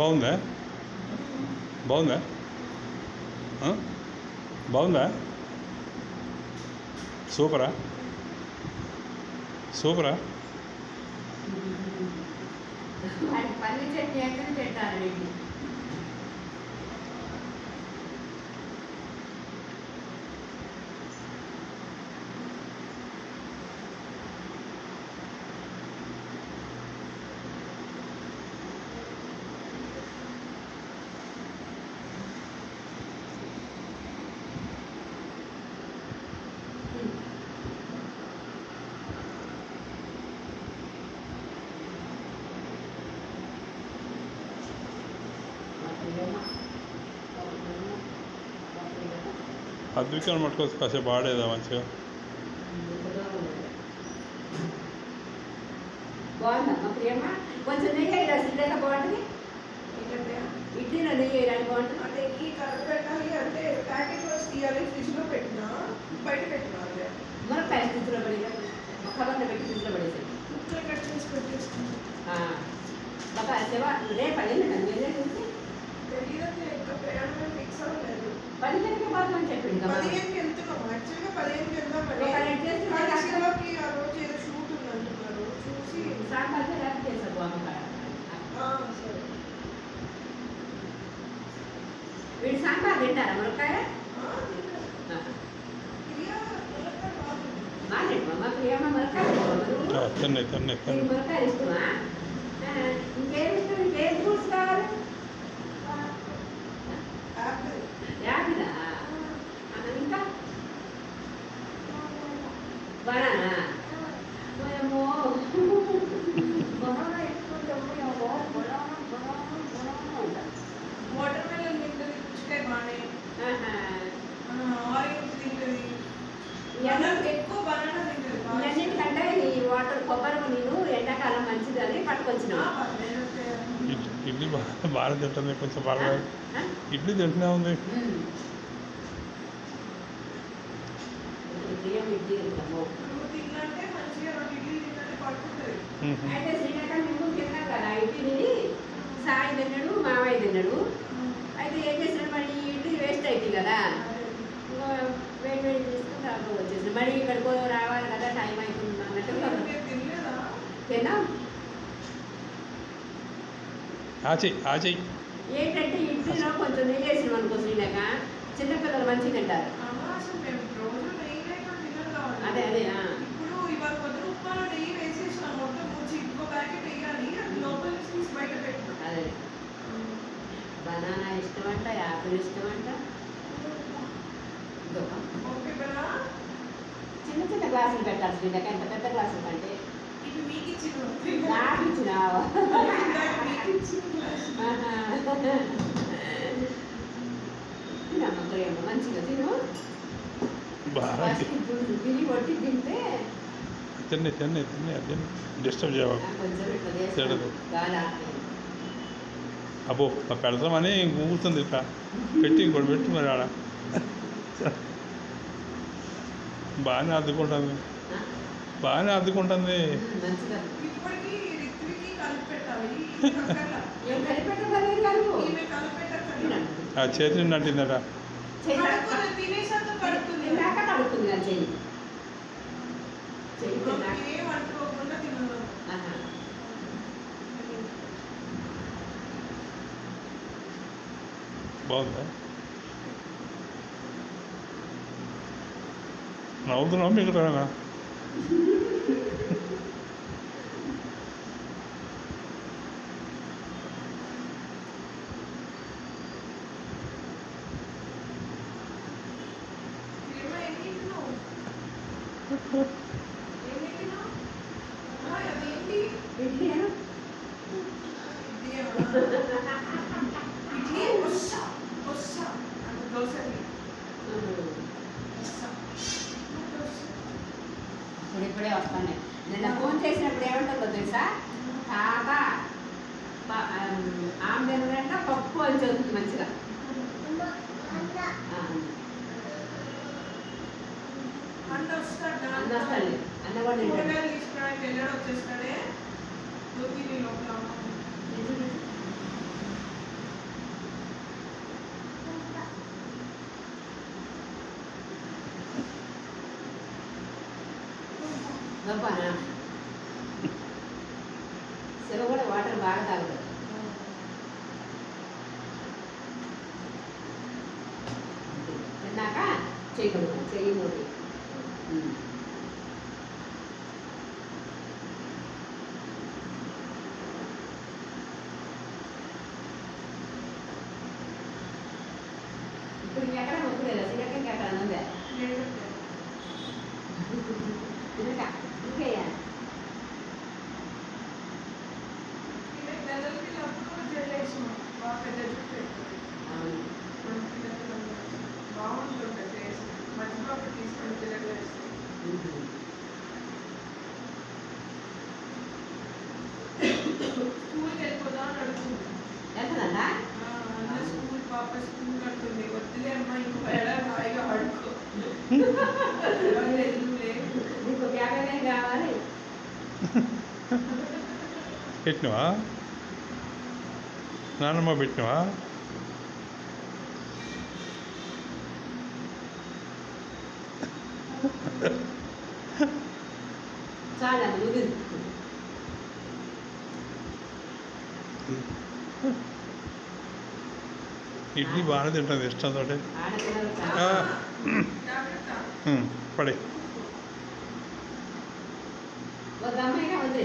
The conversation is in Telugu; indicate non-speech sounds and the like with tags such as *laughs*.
బాగుందా? బాగుందా? బాగుందా? సూపరా? సూపరా? పల్లి చట్నీ పెట్టాలి అద్వికాన్ని పట్టుకోవచ్చు కాసేపు ఆడేదా మంచిగా. బాగుందా మా ప్రియమ్మ. కొంచెం నెయ్యి వేయరా సిద్ధంగా బాగుంటుంది. ఇడ్లీలో నెయ్యి వేయడానికి బాగుంటుంది. అంటే ఈ కలర్ పెట్టాలి అంటే ప్యాకెట్లో తీయాలి ఫ్రిడ్జ్లో పెట్టినా బయట పెట్టినా అదే మునక్కాయ ఫ్రిడ్జ్లో పడి కవర్లో పెట్టి ఫ్రిడ్జ్లో పడేసి ముక్కలు కట్ చేసి శివ రేపు పదిహేను వేరే పదిహేనుకి అని చెప్పింది పదిహేనుకి వెళ్తున్నాం. యాక్చువల్గా పదిహేనుకి వెళ్దామని ఒక రెండు చేసి కానీ పెట్టాలి. శివకి ఆ రోజు ఏదో షూట్ ఉంది అంటున్నారు చూసి సాంబార్ ర్యాప్ చేసా బాగా ఆ, సరే. వీడు సాంబార్ తింటారా మునక్కాయ? ఆ, తిన్నాను. ప్రియా మునక్కాయ బాగుంది. బాగా మా ప్రియమ్మ మునక్కాయ ఆ, తిన్నాయి తిన్నాయి నీకు తిన్నాయి మునక్కాయ ఇష్టమా? ఆ, ఇంకేం ఇష్టం? ఇంకేం ఫ్రూట్స్ కావాలి యాపిల్ యాపిలా ఇంకా బనానా ఓయమ్మో బనానా ఎక్కువ చెప్పు బనానా బనానా బనానా అంటారు వాటర్ మెలన్ తింటది పుచ్చకాయ బాగానే ఆహా. ఆరెంజ్ తింటది ఇవన్నీ బనానా ఎక్కువ బనానా తింటది బాగా. ఇవన్నిటికంటే ఈ వాటర్ కొబ్బరి నీళ్ళు ఎండాకాలం మంచిది అని పట్టుకొచ్చిన. ఇడ్లీ బాగా బాగా తింటుంది కొంచెం పర్లేదు ఇడ్లీ తింటూనే ఉంది. అయితే శ్రీకాకుళం మేము తిన్నాం కదా ఇడ్లీ తిని సాయి తిన్నాడు మావయ్య తిన్నాడు. అయితే ఏం చేసినాడు మరి? ఈ ఇడ్లీ వేస్ట్ అవుతుంది కదా. వేడి వేడి తీసుకుని రాబో వచ్చేసి మరి ఇక్కడికి రావాలి కదా టైం అవుతుంది ఏంటంటే ఇడ్లీలో కొంచెం నెయ్యి వేసినాం అనుకో శ్రీలేక చిన్నపిల్లలు మంచిగా తింటారు. అదే అదే అది. బనానా ఇష్టమంట యాపిల్ ఇష్టమంట. ఇదొక ఓకే కదా చిన్న చిన్న గ్లాసులు పెట్టాలి శ్రీలేక ఎంత పెద్ద గ్లాసులు నాకు ఇచ్చినావా. తినమ్మ మంచిగా తిను. తిని. కొట్టి తింటే అది డిస్టర్బ్ ఆపేది. అబ్బో పెడతామని ఊగుతుంది ఇట్లా. పెట్టి ఇంకోటి పెట్టి మరి ఆడ. బాగానే అద్దుకుంటుంది. ఆ? బాగానే అద్దుకుంటుంది. మంచిగా ఇప్పటికి రిత్వికి కలిపి *laughs* అదేంటి ఇడ్లీనా? ఇడ్లీ ఏమన్నా? ఇడ్లీ వస్స, వస్తాను నిన్న ఫోన్ చేసినప్పుడు ఏమంటుందో తెలుసా? తాత ఆమె పప్పు అని చదువుతుంది మంచిగా. ఆ, అన్న వస్తాడా? అన్న. కూడా తింటాడు. వచ్చేస్తాడే. లోపల సొంపానా శివ కూడా వాటర్ బాగా తాగుతాడు. తిన్నాక చేయగలుగుతాం చెయ్యి స్కూల్కి వెళ్ళిపోదాం అని అడుగుతుంది వెళ్తుందంట ఆ, అన్న స్కూల్ పాప స్కూల్ అంటుంది వద్దులే అమ్మా ఇంకో ఏడాది హాయిగా ఆడుకో ఎవరు ఎదురులే నీకు ఒక యాభై వేలు కావాలి. పెట్టినవా? నాన్నమ్మ పెట్టినవా? చాలా ముందు ఇడ్లీ బాగానే తింటుంది ఇష్టంతో ఆడపిల్లలు ఆ. జాగ్రత్త పడే ఒక అమ్మాయిగా ఉంది